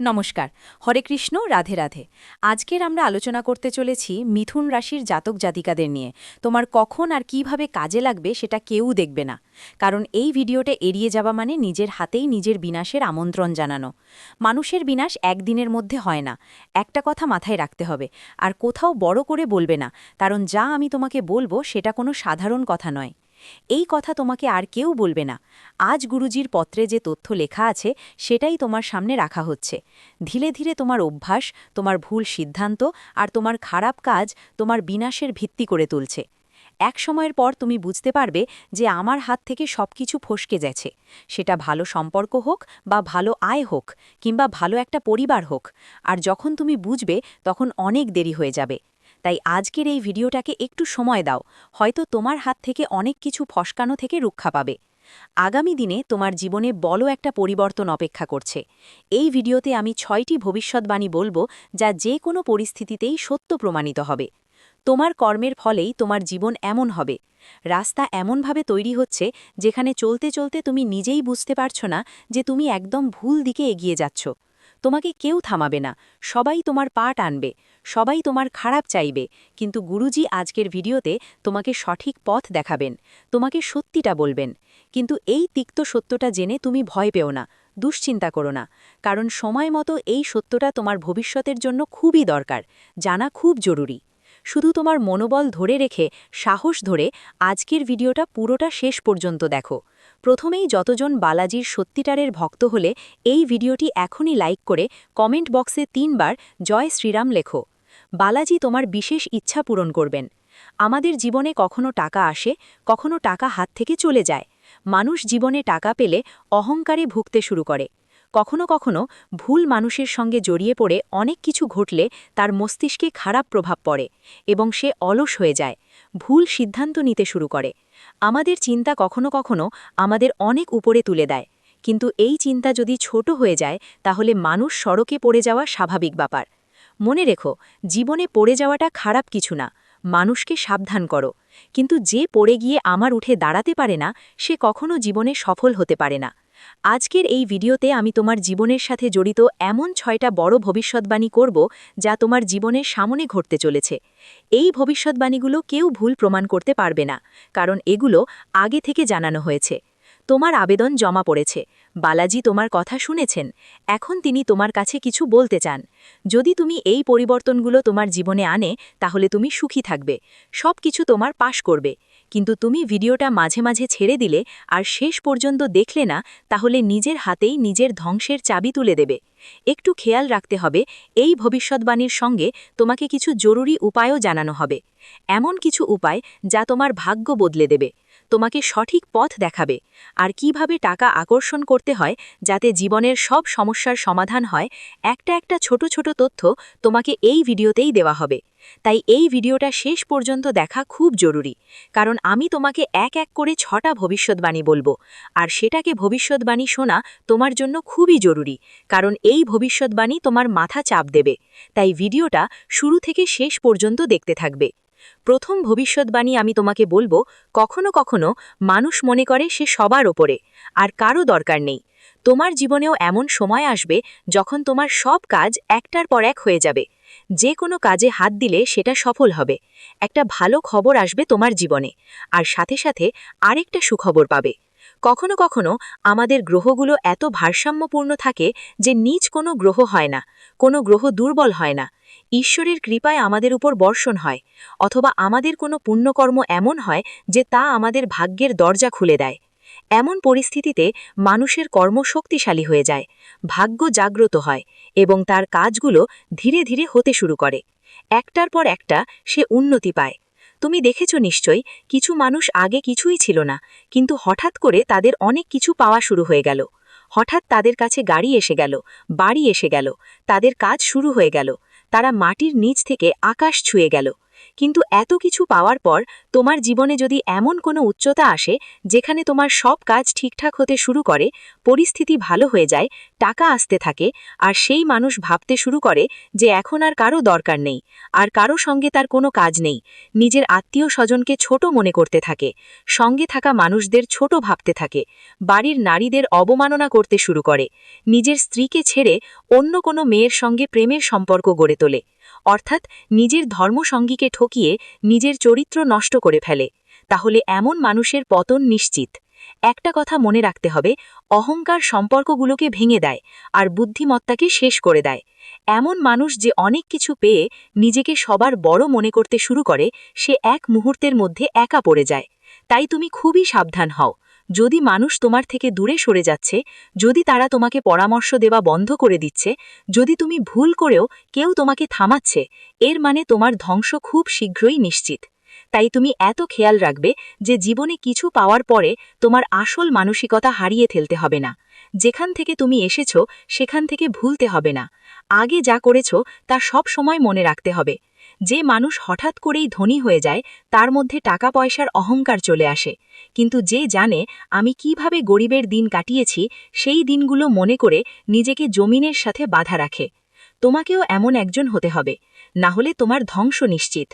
নমস্কার, হরে কৃষ্ণ, রাধে রাধে। আজকের আমরা আলোচনা করতে চলেছি মিথুন রাশির জাতক জাতিকাদের নিয়ে। তোমার কখন আর কীভাবে কাজে লাগবে সেটা কেউ দেখবে না। কারণ এই ভিডিওটা এড়িয়ে যাওয়া মানে নিজের হাতেই নিজের বিনাশের আমন্ত্রণ জানানো। মানুষের বিনাশ একদিনের মধ্যে হয় না। একটা কথা মাথায় রাখতে হবে। আর কোথাও বড় করে বলবে না। কারণ যা আমি তোমাকে বলব সেটা কোনো সাধারণ কথা নয়। এই কথা তোমাকে আর কেউ বলবে না। আজ গুরুজির পত্রে যে তথ্য লেখা আছে, সেটাই তোমার সামনে রাখা হচ্ছে। ধীরে ধীরে তোমার অভ্যাস, তোমার ভুল সিদ্ধান্ত আর তোমার খারাপ কাজ তোমার বিনাশের ভিত্তি করে তুলছে। এক সময়ের পর তুমি বুঝতে পারবে যে আমার হাত থেকে সব কিছু ফসকে গেছে। সেটা ভালো সম্পর্ক হোক বা ভালো আয় হোক, কিংবা ভালো একটা পরিবার হোক। আর যখন তুমি বুঝবে, তখন অনেক দেরি হয়ে যাবে। তাই আজকের এই ভিডিওটাকে একটু সময় দাও। হয়তো তোমার হাত থেকে অনেক কিছু ফসকানো থেকে রক্ষা পাবে। আগামী দিনে তোমার জীবনে বড় একটা পরিবর্তন অপেক্ষা করছে। এই ভিডিওতে আমি ছয়টি ভবিষ্যৎবাণী বলব যা যে কোনো পরিস্থিতিতেই সত্য প্রমাণিত হবে। তোমার কর্মের ফলেই তোমার জীবন এমন হবে। রাস্তা এমনভাবে তৈরি হচ্ছে যেখানে চলতে চলতে তুমি নিজেই বুঝতে পারছ না যে তুমি একদম ভুল দিকে এগিয়ে যাচ্ছ। তোমাকে কেউ থামাবে না। সবাই তোমার পা টানবে সবাই তোমার খারাপ চাইবে। কিন্তু গুরুজি আজকের ভিডিওতে তোমাকে সঠিক পথ দেখাবেন। তোমাকে সত্যিটা বলবেন। কিন্তু এই তিক্ত সত্যটা জেনে তুমি ভয় পেও না। দুশ্চিন্তা করো না। কারণ সময় মতো এই সত্যটা তোমার ভবিষ্যতের জন্য খুবই দরকার। জানা খুব জরুরি। শুধু তোমার মনোবল ধরে রেখে, সাহস ধরে আজকের ভিডিওটা পুরোটা শেষ পর্যন্ত দেখো। প্রথমেই যতজন বালাজির সত্যিটারের ভক্ত হলে এই ভিডিওটি এখনই লাইক করে কমেন্ট বক্সে তিনবার জয় শ্রীরাম লেখো। বালাজি তোমার বিশেষ ইচ্ছা পূরণ করবেন। আমাদের জীবনে কখনো টাকা আসে, কখনো টাকা হাত থেকে চলে যায়। মানুষ জীবনে টাকা পেলে অহংকারে ভুগতে শুরু করে। কখনো কখনো ভুল মানুষের সঙ্গে জড়িয়ে পড়ে অনেক কিছু ঘটলে তার মস্তিষ্কে খারাপ প্রভাব পড়ে এবং সে অলস হয়ে যায়, ভুল সিদ্ধান্ত নিতে শুরু করে। আমাদের চিন্তা কখনো কখনো আমাদের অনেক উপরে তুলে দেয়, কিন্তু এই চিন্তা যদি ছোট হয়ে যায়, তাহলে মানুষ সড়কে পড়ে যাওয়া স্বাভাবিক ব্যাপার। মনে রেখো, জীবনে পড়ে যাওয়াটা খারাপ কিছু না। মানুষকে সাবধান করো। কিন্তু যে পড়ে গিয়ে আমার উঠে দাঁড়াতে পারে না, সে কখনো জীবনে সফল হতে পারে না। আজকের এই ভিডিওতে আমি তোমার জীবনের সাথে জড়িত এমন ছয়টা বড় ভবিষ্যৎবাণী করব, যা তোমার জীবনের সামনে ঘটতে চলেছে। এই ভবিষ্যৎবাণীগুলো কেউ ভুল প্রমাণ করতে পারবে না, কারণ এগুলো আগে থেকে জানানো হয়েছে। তোমার আবেদন জমা পড়েছে। বালাজি তোমার কথা শুনেছেন, এখন তিনি তোমার কাছে কিছু বলতে চান। যদি তুমি এই পরিবর্তনগুলো তোমার জীবনে আনে, তাহলে তুমি সুখী থাকবে সব কিছু তোমার পাশ করবে। কিন্তু তুমি ভিডিওটা মাঝে মাঝে ছেড়ে দিলে, আর শেষ পর্যন্ত দেখলে না, তাহলে নিজের হাতেই নিজের ধ্বংসের চাবি তুলে দেবে। একটু খেয়াল রাখতে হবে, এই ভবিষ্যৎবাণীর সঙ্গে তোমাকে কিছু জরুরি উপায়ও জানানো হবে। এমন কিছু উপায় যা তোমার ভাগ্য বদলে দেবে। তোমাকে সঠিক পথ দেখাবে আর কীভাবে টাকা আকর্ষণ করতে হয় যাতে জীবনের সব সমস্যার সমাধান হয়, একটা একটা ছোট ছোট তথ্য তোমাকে এই ভিডিওতেই দেওয়া হবে। তাই এই ভিডিওটা শেষ পর্যন্ত দেখা খুব জরুরি, কারণ আমি তোমাকে এক এক করে ছটা ভবিষ্যৎবাণী বলব, আর সেটাকে ভবিষ্যৎবাণী শোনা তোমার জন্য খুবই জরুরি, কারণ এই ভবিষ্যৎবাণী তোমার মাথা চাপ দেবে। তাই ভিডিওটা শুরু থেকে শেষ পর্যন্ত দেখতে থাকবে। প্রথম ভবিষ্যৎবাণী আমি তোমাকে বলব, কখনো কখনো মানুষ মনে করে সে সবার ওপরে, আর কারও দরকার নেই। তোমার জীবনেও এমন সময় আসবে যখন তোমার সব কাজ একটার পর এক হয়ে যাবে। যে কোনো কাজে হাত দিলে সেটা সফল হবে। একটা ভালো খবর আসবে তোমার জীবনে, আর সাথে সাথে আরেকটা সুখবর পাবে। কখনো কখনো আমাদের গ্রহগুলো এত ভারসাম্যপূর্ণ থাকে যে নিজ কোনো গ্রহ হয় না, কোনো গ্রহ দুর্বল হয় না ঈশ্বরের কৃপায় আমাদের উপর বর্ষণ হয়, অথবা আমাদের কোনো পুণ্যকর্ম এমন হয় যে তা আমাদের ভাগ্যের দরজা খুলে দেয়। এমন পরিস্থিতিতে মানুষের কর্ম শক্তিশালী হয়ে যায়, ভাগ্য জাগ্রত হয়, এবং তার কাজগুলো ধীরে ধীরে হতে শুরু করে। একটার পর একটা সে উন্নতি পায়। তুমি দেখেছ নিশ্চয়ই, কিছু মানুষ আগে কিছুই ছিল না, কিন্তু হঠাৎ করে তাদের অনেক কিছু পাওয়া শুরু হয়ে গেল। হঠাৎ তাদের কাছে গাড়ি এসে গেল, বাড়ি এসে গেল, তাদের কাজ শুরু হয়ে গেল তারা মাটির নিচ থেকে আকাশ ছুঁয়ে গেল। কিন্তু এত কিছু পাওয়ার পর তোমার জীবনে যদি এমন কোনো উচ্চতা আসে, যেখানে তোমার সব কাজ ঠিকঠাক হতে শুরু করে, পরিস্থিতি ভালো হয়ে যায়, টাকা আসতে থাকে, আর সেই মানুষ ভাবতে শুরু করে যে এখন আর কারও দরকার নেই, আর কারও সঙ্গে তার কোনো কাজ নেই, নিজের আত্মীয় স্বজনকে ছোট মনে করতে থাকে, সঙ্গে থাকা মানুষদের ছোট ভাবতে থাকে, বাড়ির নারীদের অবমাননা করতে শুরু করে, নিজের স্ত্রীকে ছেড়ে অন্য কোনো মেয়ের সঙ্গে প্রেমের সম্পর্ক গড়ে তোলে। অর্থাৎ নিজের ধর্মসঙ্গীকে ঠকিয়ে নিজের চরিত্র নষ্ট করে ফেলে, তাহলে এমন মানুষের পতন নিশ্চিত। একটা কথা মনে রাখতে হবে, অহংকার সম্পর্কগুলোকে ভেঙে দেয় আর বুদ্ধিমত্তাকে শেষ করে দেয়। এমন মানুষ যে অনেক কিছু পেয়ে নিজেকে সবার বড় মনে করতে শুরু করে, সে এক মুহূর্তের মধ্যে একা পড়ে যায়। তাই তুমি খুবই সাবধান হও। যদি মানুষ তোমার থেকে দূরে সরে যাচ্ছে, যদি তারা তোমাকে পরামর্শ দেওয়া বন্ধ করে দিচ্ছে, যদি তুমি ভুল করেও কেউ তোমাকে থামাচ্ছে, এর মানে তোমার ধ্বংস খুব শীঘ্রই নিশ্চিত। তাই তুমি এত খেয়াল রাখবে যে জীবনে কিছু পাওয়ার পরে তোমার আসল মানসিকতা হারিয়ে ফেলতে হবে না। যেখান থেকে তুমি এসেছ, সেখান থেকে ভুলতে হবে না। আগে যা করেছ, তা সব সময় মনে রাখতে হবে। যে মানুষ হঠাৎ করেই ধনী হয়ে যায়, তার মধ্যে টাকা পয়সার অহংকার চলে আসে। কিন্তু যে জানে, আমি কীভাবে গরিবের দিন কাটিয়েছি, সেই দিনগুলো মনে করে নিজেকে জমিনের সাথে বাধা রাখে। তোমাকেও এমন একজন হতে হবে, না হলে তোমার ধ্বংস নিশ্চিত।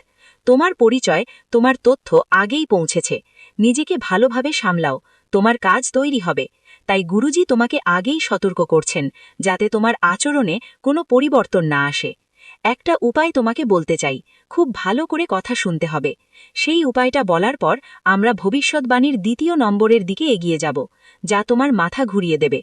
তোমার পরিচয়, তোমার তথ্য আগেই পৌঁছেছে। নিজেকে ভালোভাবে সামলাও, তোমার কাজ তৈরি হবে। তাই গুরুজি তোমাকে আগেই সতর্ক করছেন, যাতে তোমার আচরণে কোনো পরিবর্তন না আসে। একটা উপায় তোমাকে বলতে চাই। খুব ভালো করে কথা শুনতে হবে। সেই উপায়টা বলার পর আমরা ভবিষ্যৎবাণীর দ্বিতীয় নম্বরের দিকে এগিয়ে যাব, যা তোমার মাথা ঘুরিয়ে দেবে।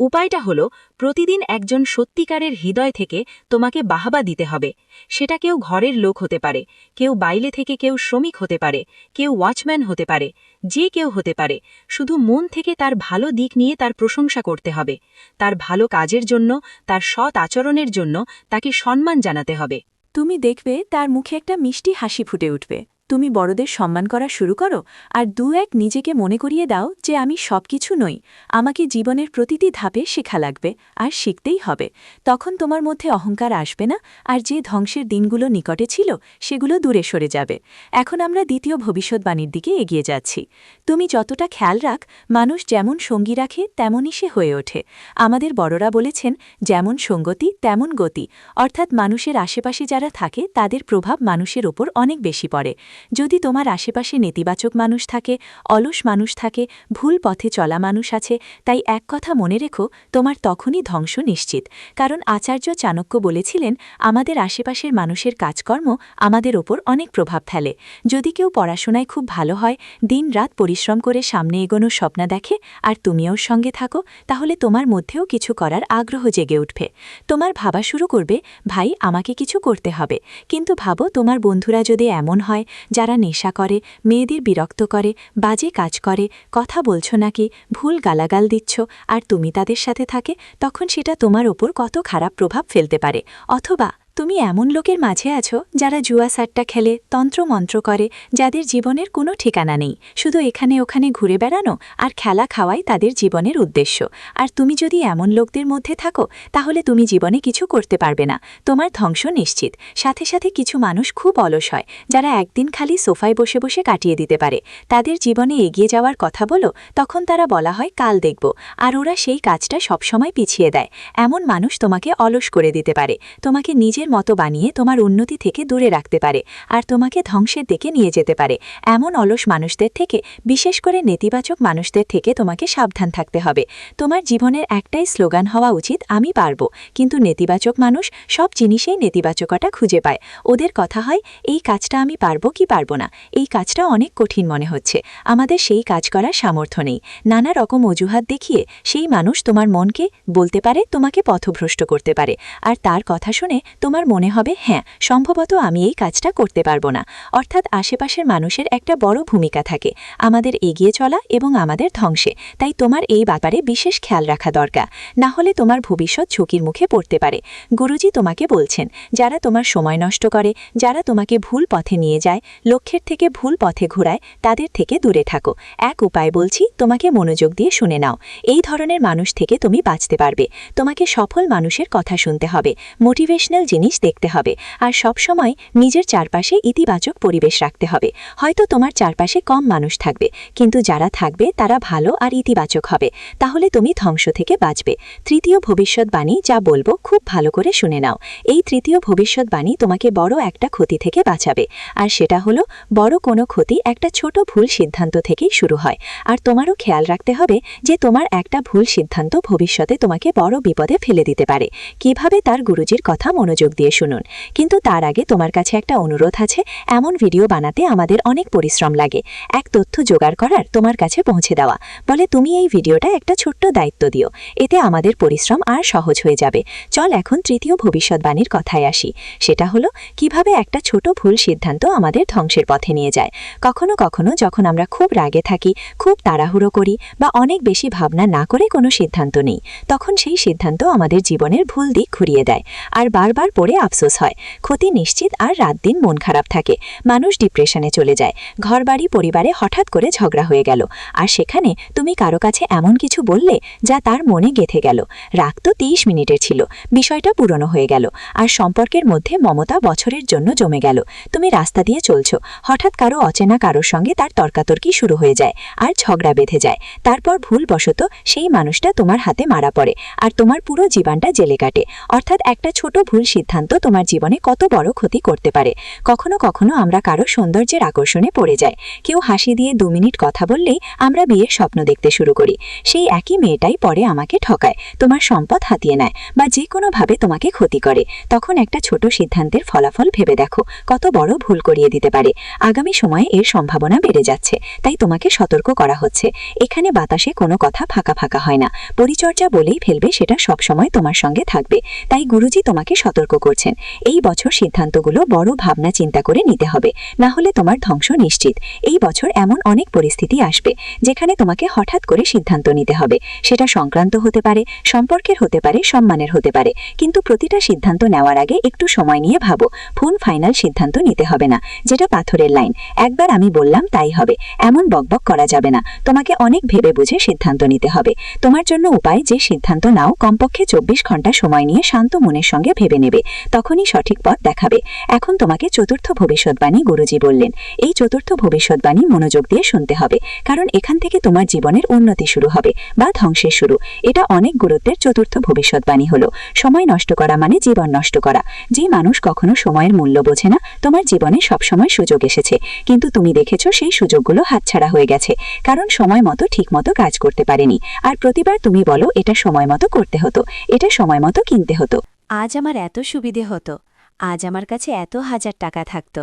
উপায়টা হলো, প্রতিদিন একজন সত্যিকারের হৃদয় থেকে তোমাকে বাহাবা দিতে হবে। সেটা কেউ ঘরের লোক হতে পারে, কেউ বাইলে থেকে কেউ শ্রমিক হতে পারে, কেউ ওয়াচম্যান হতে পারে, যে কেউ হতে পারে। শুধু মন থেকে তার ভালো দিক নিয়ে তার প্রশংসা করতে হবে। তার ভালো কাজের জন্য, তার সৎ আচরণের জন্য তাকে সম্মান জানাতে হবে। তুমি দেখবে তার মুখে একটা মিষ্টি হাসি ফুটে উঠবে। তুমি বড়দের সম্মান করা শুরু করো আর দু এক নিজেকে মনে করিয়ে দাও যে আমি সব কিছু নই। আমাকে জীবনের প্রতিটি ধাপে শেখা লাগবে আর শিখতেই হবে। তখন তোমার মধ্যে অহংকার আসবে না আর যে ধ্বংসের দিনগুলো নিকটে ছিল সেগুলো দূরে সরে যাবে। এখন আমরা দ্বিতীয় ভবিষ্যৎবাণীর দিকে এগিয়ে যাচ্ছি। তুমি যতটা খেয়াল রাখ, মানুষ যেমন সঙ্গী রাখে, তেমনই সে হয়ে ওঠে। আমাদের বড়রা বলেছেন, যেমন সঙ্গতি, তেমন গতি। অর্থাৎ মানুষের আশেপাশে যারা থাকে, তাদের প্রভাব মানুষের ওপর অনেক বেশি পড়ে। যদি তোমার আশেপাশে নেতিবাচক মানুষ থাকে, অলস মানুষ থাকে, ভুল পথে চলা মানুষ আছে, তাই এক কথা মনে রেখো, তোমার তখনই ধ্বংস নিশ্চিত। কারণ আচার্য চাণক্য বলেছিলেন, আমাদের আশেপাশের মানুষের কাজকর্ম আমাদের ওপর অনেক প্রভাব ফেলে। যদি কেউ পড়াশোনায় খুব ভালো হয়, দিন রাত পরিশ্রম করে সামনে এগোনো স্বপ্ন দেখে, আর তুমিও সঙ্গে থাকো, তাহলে তোমার মধ্যেও কিছু করার আগ্রহ জেগে উঠবে। তোমার ভাবা শুরু করবে, ভাই, আমাকে কিছু করতে হবে। কিন্তু ভাবো, তোমার বন্ধুরা যদি এমন হয় যারা নেশা করে, মেয়েদের বিরক্ত করে, বাজে কাজ করে, কথা বলছ নাকি, ভুল গালাগাল দিচ্ছ, আর তুমি তাদের সাথে থাকে, তখন সেটা তোমার ওপর কত খারাপ প্রভাব ফেলতে পারে। অথবা তুমি এমন লোকের মাঝে আছো যারা জুয়া সাট্টা খেলে, তন্ত্রমন্ত্র করে, যাদের জীবনের কোনো ঠিকানা নেই। শুধু এখানে ওখানে ঘুরে বেড়ানো আর খেলা খাওয়াই তাদের জীবনের উদ্দেশ্য। আর তুমি যদি এমন লোকদের মধ্যে থাকো, তাহলে তুমি জীবনে কিছু করতে পারবে না। তোমার ধ্বংস নিশ্চিত। সাথে সাথে কিছু মানুষ খুব অলস হয়, যারা একদিন খালি সোফায় বসে বসে কাটিয়ে দিতে পারে। তাদের জীবনে এগিয়ে যাওয়ার কথা বলো, তখন তারা বলা হয়, কাল দেখব। আর ওরা সেই কাজটা সবসময় পিছিয়ে দেয়। এমন মানুষ তোমাকে অলস করে দিতে পারে। তোমাকে নিজের মতো বানিয়ে তোমার উন্নতি থেকে দূরে রাখতে পারে আর তোমাকে ধ্বংসের দিকে নিয়ে যেতে পারে। এমন অলস মানুষদের থেকে, বিশেষ করে নেতিবাচক মানুষদের থেকে তোমাকে সাবধান থাকতে হবে। তোমার জীবনের একটাই স্লোগান হওয়া উচিত, আমি পারব। কিন্তু নেতিবাচক মানুষ সব জিনিসেই নেতিবাচকতা খুঁজে পায়। ওদের কথা হয়, এই কাজটা আমি পারব কি পারব না? এই কাজটা অনেক কঠিন মনে হচ্ছে। আমাদের সেই কাজ করার সামর্থ্য নেই। নানা রকম অজুহাত দেখিয়ে সেই মানুষ তোমার মনকে, বলতে পারে, তোমাকে পথভ্রষ্ট করতে পারে। আর তার কথা শুনে তোমার মনে হবে হ্যাঁ সম্ভবত আমি এই কাজটা করতে পারব না। অর্থাৎ আশেপাশের মানুষের একটা বড় ভূমিকা থাকে, আমাদের এগিয়ে চলা এবং আমাদের ধ্বংসে। তাই তোমার এই ব্যাপারে বিশেষ খেয়াল রাখা দরকার। না হলে তোমার ভবিষ্যৎ ঝুঁকির মুখে পড়তে পারে। গুরুজি তোমাকে বলছেন, যারা তোমার সময় নষ্ট করে, যারা তোমাকে ভুল পথে নিয়ে যায়, লক্ষ্যের থেকে ভুল পথে ঘোরায়, তাদের থেকে দূরে থাকো। এক উপায় বলছি, তোমাকে মনোযোগ দিয়ে শুনে নাও। এই ধরনের মানুষ থেকে তুমি বাঁচতে পারবে। তোমাকে সফল মানুষের কথা শুনতে হবে। মোটিভেশনাল জিনিস দেখতে হবে। আর সব সময় নিজের চারপাশে ইতিবাচক পরিবেশ রাখতে হবে। হয়তো তোমার চারপাশে কম মানুষ থাকবে, কিন্তু যারা থাকবে তারা ভালো আর ইতিবাচক হবে। তাহলে তুমি ধ্বংস থেকে বাঁচবে। তৃতীয় ভবিষ্যৎবাণী যা বলব খুব ভালো করে শুনে নাও। এই তৃতীয় ভবিষ্যৎবাণী তোমাকে বড় একটা ক্ষতি থেকে বাঁচাবে। আর সেটা হলো, বড় কোনো ক্ষতি একটা ছোট ভুল সিদ্ধান্ত থেকেই শুরু হয়। আর তোমারও খেয়াল রাখতে হবে যে তোমার একটা ভুল সিদ্ধান্ত ভবিষ্যতে তোমাকে বড় বিপদে ফেলে দিতে পারে। কীভাবে তার গুরুজির কথা মনোযোগ দিয়ে শুনুন। কিন্তু তার আগে তোমার কাছে একটা অনুরোধ আছে। এমন ভিডিও বানাতে আমাদের অনেক পরিশ্রম লাগে। এক তথ্য জোগাড় করার তোমার কাছে পৌঁছে দেওয়া। বলে তুমি এই ভিডিওটা একটা ছোট্ট দায়িত্ব দিও। এতে আমাদের পরিশ্রম আর সহজ হয়ে যাবে। চল এখন তৃতীয় ভবিষ্যৎবাণীর কথায় আসি। সেটা হলো, কীভাবে একটা ছোট ভুল সিদ্ধান্ত আমাদের ধ্বংসের পথে নিয়ে যায়। কখনো কখনো যখন আমরা খুব রাগে থাকি, খুব তাড়াহুড়ো করি বা অনেক বেশি ভাবনা না করে কোনো সিদ্ধান্ত নেই, তখন সেই সিদ্ধান্ত আমাদের জীবনের ভুল দিক ঘুরিয়ে দেয়। আর বারবার পড়ে আফসোস হয়। ক্ষতি নিশ্চিত আর রাত দিন মন খারাপ থাকে। মানুষ ডিপ্রেশনে চলে যায়। ঘরবাড়ি পরিবারে হঠাৎ করে ঝগড়া হয়ে গেল। আর সেখানে তুমি কারও কাছে এমন কিছু বললে যা তার মনে গেথে গেল। রাগ তো তিরিশ মিনিটের ছিল। বিষয়টা পুরনো হয়ে গেল। আর সম্পর্কের মধ্যে মমতা বছরের জন্য জমে গেল। তুমি রাস্তা দিয়ে চলছ। হঠাৎ কারও অচেনা কারোর সঙ্গে তার তর্কাতর্কি শুরু হয়ে যায় আর ঝগড়া বেঁধে যায়। তারপর ভুলবশত সেই মানুষটা তোমার হাতে মারা পড়ে। আর তোমার পুরো জীবনটা জেলে কাটে। অর্থাৎ একটা ছোট ভুল সিদ্ধান্ত তোমার জীবনে কত বড় ক্ষতি করতে পারে। কখনো কখনো আমরা কারও সৌন্দর্যের আকর্ষণে পড়ে যাই। কেউ হাসি দিয়ে দু মিনিট কথা বললেই আমরা বিয়ের স্বপ্ন দেখতে শুরু করি। সেই একই মেয়েটাই পরে আমাকে ঠকায়, তোমার সম্পদ হাতিয়ে নেয় বা যে কোনোভাবে তোমাকে ক্ষতি করে। তখন একটা ছোট সিদ্ধান্তের ফলাফল ভেবে দেখো, কত বড় ভুল করিয়ে দিতে পারে। আগামী সময়ে এর সম্ভাবনা বেড়ে যাচ্ছে, তাই তোমাকে সতর্ক করা হচ্ছে। এখানে বাতাসে কোনো কথা ফাঁকা ফাঁকা হয় না। পরিচর্যা বলেই ফেলবে সেটা সবসময় তোমার সঙ্গে থাকবে। তাই গুরুজি তোমাকে সতর্ক করছেন। এই বছর সিদ্ধান্তগুলো বড় ভাবনা চিন্তা করে নিতে হবে। না হলে তোমার ধ্বংস নিশ্চিত। এই বছর এমন অনেক পরিস্থিতি আসবে, যেখানে তোমাকে হঠাৎ করে সিদ্ধান্ত নিতে হবে। সেটা সংক্রান্ত হতে পারে, সম্পর্কের হতে পারে, সম্মানের হতে পারে। কিন্তু প্রতিটা সিদ্ধান্ত নেওয়ার আগে একটু সময় নিয়ে ভাবো। ফোন ফাইনাল সিদ্ধান্ত নিতে হবে না। যেটা পাথরের লাইন একবার আমি বললাম তাই হবে। এমন বকবক করা যাবে না। তোমাকে অনেক ভেবে বুঝে সিদ্ধান্ত নিতে হবে। তোমার জন্য উপায় যে সিদ্ধান্ত নাও, কমপক্ষে চব্বিশ ঘণ্টা সময় নিয়ে শান্ত মনের সঙ্গে ভেবে নেবে। তখনই সঠিক পথ দেখাবে। এখন তোমাকে চতুর্থ ভবিষ্যৎবাণী গুরুজি বললেন। এই চতুর্থ ভবিষ্যৎবাণী মনোযোগ দিয়ে শুনতে হবে, কারণ এখান থেকে তোমার জীবনের উন্নতি শুরু হবে বা ধ্বংসের শুরু। এটা অনেক গুরুত্বের চতুর্থ ভবিষ্যৎবাণী হলো। সময় নষ্ট করা মানে জীবন নষ্ট করা। যে মানুষ কখনো সময়ের মূল্য বোঝে না, তোমার জীবনে সবসময় সুযোগ এসেছে। কিন্তু তুমি দেখেছ সেই সুযোগগুলো হাতছাড়া হয়ে গেছে, কারণ সময় মতো ঠিক মতো কাজ করতে পারেনি। আর প্রতিবার তুমি বলো, এটা সময় মতো করতে হতো, এটা সময় মতো কিনতে হতো। আজ আমার এত সুবিধে হতো, আজ আমার কাছে এত হাজার টাকা থাকত।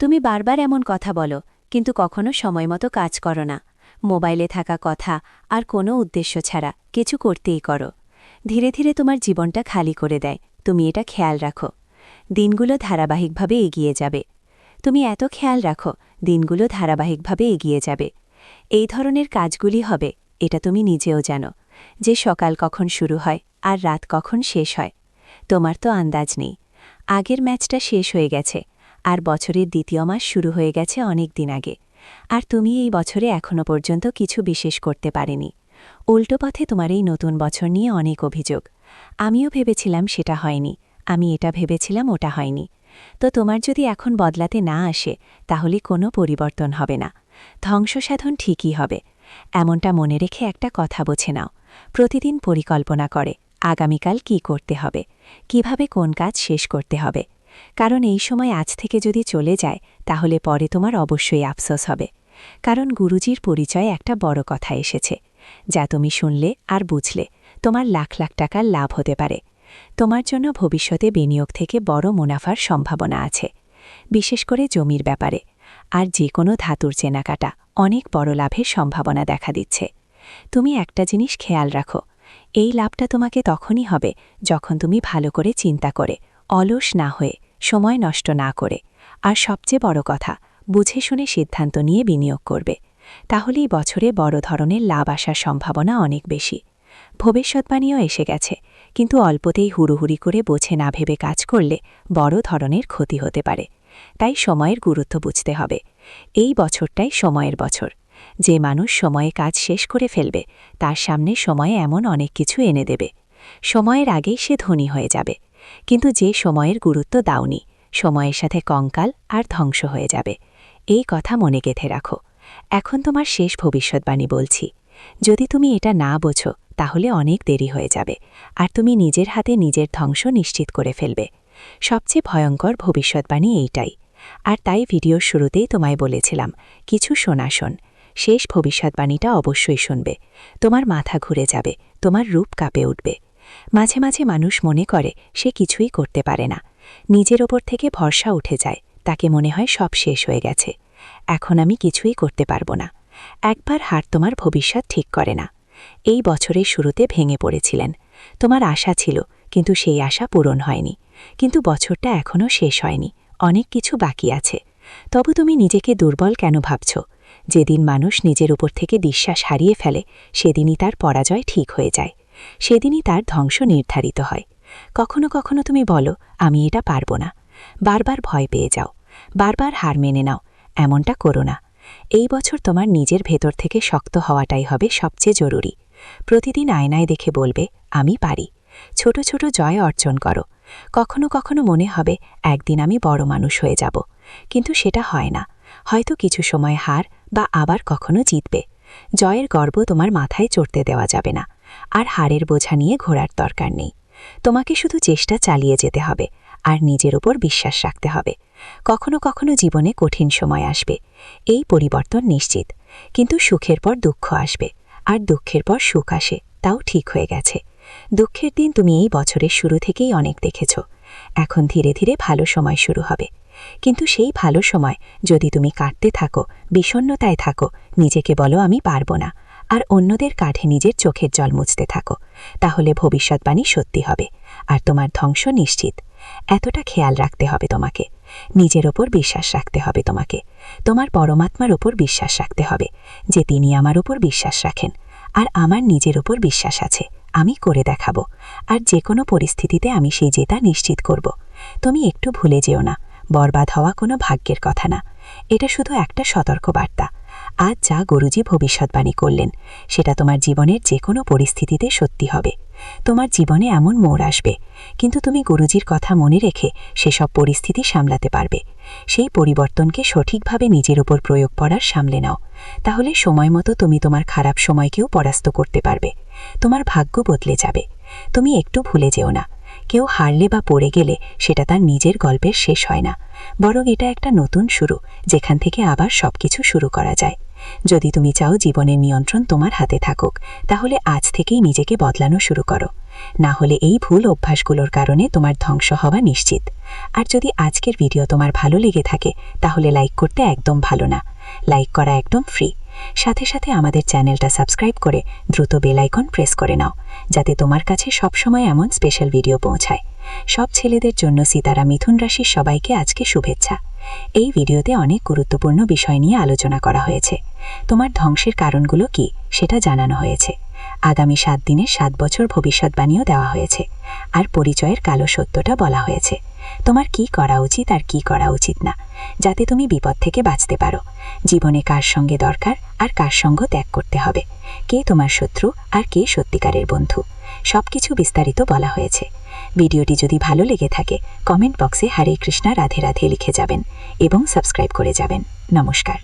তুমি বারবার এমন কথা বলো, কিন্তু কখনো সময় মতো কাজ করো না। মোবাইলে থাকা কথা আর কোনো উদ্দেশ্য ছাড়া কিছু করতেই করো। ধীরে ধীরে তোমার জীবনটা খালি করে দেয়, তুমি এটা খেয়াল রাখো। দিনগুলো ধারাবাহিকভাবে এগিয়ে যাবে। তুমি এত খেয়াল রাখো, দিনগুলো ধারাবাহিকভাবে এগিয়ে যাবে। এই ধরনের কাজগুলি হবে, এটা তুমি নিজেও জানো। যে সকাল কখন শুরু হয় আর রাত কখন শেষ হয় তোমার তো আন্দাজ নেই। আগের ম্যাচটা শেষ হয়ে গেছে, আর বছরের দ্বিতীয় মাস শুরু হয়ে গেছে অনেক দিন আগে। আর তুমি এই বছরে এখনও পর্যন্ত কিছু বিশেষ করতে পারেনি। উল্টো পথে তোমার এই নতুন বছর নিয়ে অনেক অভিযোগ। আমিও ভেবেছিলাম সেটা হয়নি, আমি এটা ভেবেছিলাম ওটা হয়নি। তো তোমার যদি এখন বদলাতে না আসে, তাহলে কোনো পরিবর্তন হবে না। ধ্বংসসাধন ঠিকই হবে। এমনটা মনে রেখে একটা কথা বোঝে নাও। প্রতিদিন পরিকল্পনা করে। আগামীকাল কি করতে হবে? কীভাবে কোন কাজ শেষ করতে হবে? কারণ এই সময় আজ থেকে যদি চলে যায়, তাহলে পরে তোমার অবশ্যই আফসোস হবে। কারণ গুরুজির পরিচয়ে একটা বড় কথা এসেছে, যা তুমি শুনলে আর বুঝলে, তোমার লাখ লাখ টাকার লাভ হতে পারে। তোমার জন্য ভবিষ্যতে বিনিয়োগ থেকে বড় মুনাফার সম্ভাবনা আছে। বিশেষ করে জমির ব্যাপারে, আর যে কোনো ধাতুর চেনাকাটা অনেক বড় লাভের সম্ভাবনা দেখা দিচ্ছে। তুমি একটা জিনিস খেয়াল রাখো এই লাভটা তোমাকে তখনই হবে যখন তুমি ভালো করে চিন্তা করে, অলস না হয়ে, সময় নষ্ট না করে। আর সবচেয়ে বড় কথা, বুঝে শুনে সিদ্ধান্ত নিয়ে বিনিয়োগ করবে। তাহলেই বছরে বড় ধরনের লাভ আসার সম্ভাবনা অনেক বেশি। ভবিষ্যৎবাণীও এসে গেছে, কিন্তু অল্পতেই হুড়ুহুড়ি করে বোঝে না ভেবে কাজ করলে বড় ধরনের ক্ষতি হতে পারে। তাই সময়ের গুরুত্ব বুঝতে হবে। এই বছরটাই সময়ের বছর। যে মানুষ সময়ে কাজ শেষ করে ফেলবে, তার সামনে সময়ে এমন অনেক কিছু এনে দেবে। সময়ের আগেই সে ধনী হয়ে যাবে। কিন্তু যে সময়ের গুরুত্ব দাওনি, সময়ের সাথে কঙ্কাল আর ধ্বংস হয়ে যাবে। এই কথা মনে গেঁথে রাখো। এখন তোমার শেষ ভবিষ্যৎবাণী বলছি। যদি তুমি এটা না বোঝো, তাহলে অনেক দেরি হয়ে যাবে, আর তুমি নিজের হাতে নিজের ধ্বংস নিশ্চিত করে ফেলবে। সবচেয়ে ভয়ঙ্কর ভবিষ্যৎবাণী এইটাই। আর তাই ভিডিওর শুরুতেই তোমায় বলেছিলাম, কিছু শোনা শোন শেষ ভবিষ্যৎবাণীটা অবশ্যই শুনবে। তোমার মাথা ঘুরে যাবে, তোমার রূপ কাঁপে উঠবে। মাঝে মাঝে মানুষ মনে করে, সে কিছুই করতে পারে না। নিজের ওপর থেকে ভরসা উঠে যায়, তাকে মনে হয় সব শেষ হয়ে গেছে। এখন আমি কিছুই করতে পারব না। একবার হার তোমার ভবিষ্যৎ ঠিক করে না। এই বছরের শুরুতে ভেঙে পড়েছিলেন। তোমার আশা ছিল, কিন্তু সেই আশা পূরণ হয়নি। কিন্তু বছরটা এখনও শেষ হয়নি, অনেক কিছু বাকি আছে। তবু তুমি নিজেকে দুর্বল কেন ভাবছ? যেদিন মানুষ নিজের উপর থেকে বিশ্বাস হারিয়ে ফেলে, সেদিনই তার পরাজয় ঠিক হয়ে যায়। সেদিনই তার ধ্বংস নির্ধারিত হয়। কখনো কখনো তুমি বলো, আমি এটা পারব না। বারবার ভয় পেয়ে যাও। বারবার হার মেনে নাও। এমনটা করো না। এই বছর তোমার নিজের ভেতর থেকে শক্ত হওয়াটাই হবে সবচেয়ে জরুরি। প্রতিদিন আয়নায় দেখে বলবে, আমি পারি। ছোট ছোট জয় অর্জন করো। কখনো কখনো মনে হবে, একদিন আমি বড় মানুষ হয়ে যাব। কিন্তু সেটা হয় না। হয়তো কিছু সময় হার বা আবার কখনো জিতবে। জয়ের গর্ব তোমার মাথায় চড়তে দেওয়া যাবে না। আর হারের বোঝা নিয়ে ঘোরার দরকার নেই। তোমাকে শুধু চেষ্টা চালিয়ে যেতে হবে, আর নিজের উপর বিশ্বাস রাখতে হবে। কখনো কখনো জীবনে কঠিন সময় আসবে। এই পরিবর্তন নিশ্চিত। কিন্তু সুখের পর দুঃখ আসবে, আর দুঃখের পর সুখ আসে, তাও ঠিক হয়ে গেছে। দুঃখের দিন তুমি এই বছরের শুরু থেকেই অনেক দেখেছ। এখন ধীরে ধীরে ভালো সময় শুরু হবে। কিন্তু সেই ভালো সময়, যদি তুমি কাটতে থাকো বিষণ্নতায় থাকো, নিজেকে বলো আমি পারব না, আর অন্যদের কাঠে নিজের চোখের জল মুছতে থাকো, তাহলে ভবিষ্যৎবাণী সত্যি হবে, আর তোমার ধ্বংস নিশ্চিত। এতটা খেয়াল রাখতে হবে তোমাকে, নিজের ওপর বিশ্বাস রাখতে হবে তোমাকে, তোমার পরমাত্মার ওপর বিশ্বাস রাখতে হবে, যে তিনি আমার ওপর বিশ্বাস রাখেন, আর আমার নিজের ওপর বিশ্বাস আছে, আমি করে দেখাবো, আর যে কোনো পরিস্থিতিতে আমি সেই জেতা নিশ্চিত করব। তুমি একটু ভুলে যেও না বরবাদ হওয়া কোনো ভাগ্যের কথা না। এটা শুধু একটা সতর্ক বার্তা আজ যা গুরুজি ভবিষ্যৎবাণী করলেন, সেটা তোমার জীবনের যে কোনো পরিস্থিতিতে সত্যি হবে। তোমার জীবনে এমন মোড় আসবে, কিন্তু তুমি গুরুজির কথা মনে রেখে সেসব পরিস্থিতি সামলাতে পারবে। সেই পরিবর্তনকে সঠিকভাবে নিজের উপর প্রয়োগ করার সামলে নাও। তাহলে সময় মতো তুমি তোমার খারাপ সময়কেও পরাস্ত করতে পারবে। তোমার ভাগ্য বদলে যাবে। তুমি একটু ভুলে যেও না। কেউ হারলে বা পড়ে গেলে সেটা তার নিজের গল্পের শেষ হয় না। বরং এটা একটা নতুন শুরু, যেখান থেকে আবার সবকিছু শুরু করা যায়। যদি তুমি চাও জীবনের নিয়ন্ত্রণ তোমার হাতে থাকুক, তাহলে আজ থেকেই নিজেকে বদলানো শুরু করো। না হলে এই ভুল অভ্যাসগুলোর কারণে তোমার ধ্বংস হওয়া নিশ্চিত। আর যদি আজকের ভিডিও তোমার ভালো লেগে থাকে, তাহলে লাইক করতে একদম ভালো না। লাইক করা একদম ফ্রি। সাথে সাথে আমাদের চ্যানেলটা সাবস্ক্রাইব করে দ্রুত বেল আইকন প্রেস করে নাও, যাতে তোমার কাছে সবসময় এমন স্পেশাল ভিডিও পৌঁছায়। সব ছেলেদের জন্য সিতারা মিথুন রাশির সবাইকে আজকে শুভেচ্ছা। এই ভিডিওতে অনেক গুরুত্বপূর্ণ বিষয় নিয়ে আলোচনা করা হয়েছে। তোমার ধ্বংসের কারণগুলো কি, সেটা জানানো হয়েছে। আগামী সাত দিনের সাত বছর ভবিষ্যৎবাণীও দেওয়া হয়েছে। আর পরিচয়ের কালো সত্যটা বলা হয়েছে। তোমার কি করা উচিত আর কি করা উচিত না, যাতে তুমি বিপদ থেকে বাঁচতে পারো। জীবনে কার সঙ্গে দরকার আর কার সঙ্গ ত্যাগ করতে হবে। কে তোমার শত্রু আর কে সত্যিকারের বন্ধু? সবকিছু বিস্তারিত বলা হয়েছে। ভিডিওটি যদি ভালো লেগে থাকে কমেন্ট বক্সে হরে কৃষ্ণা রাধে রাধে লিখে যাবেন এবং সাবস্ক্রাইব করে যাবেন। নমস্কার।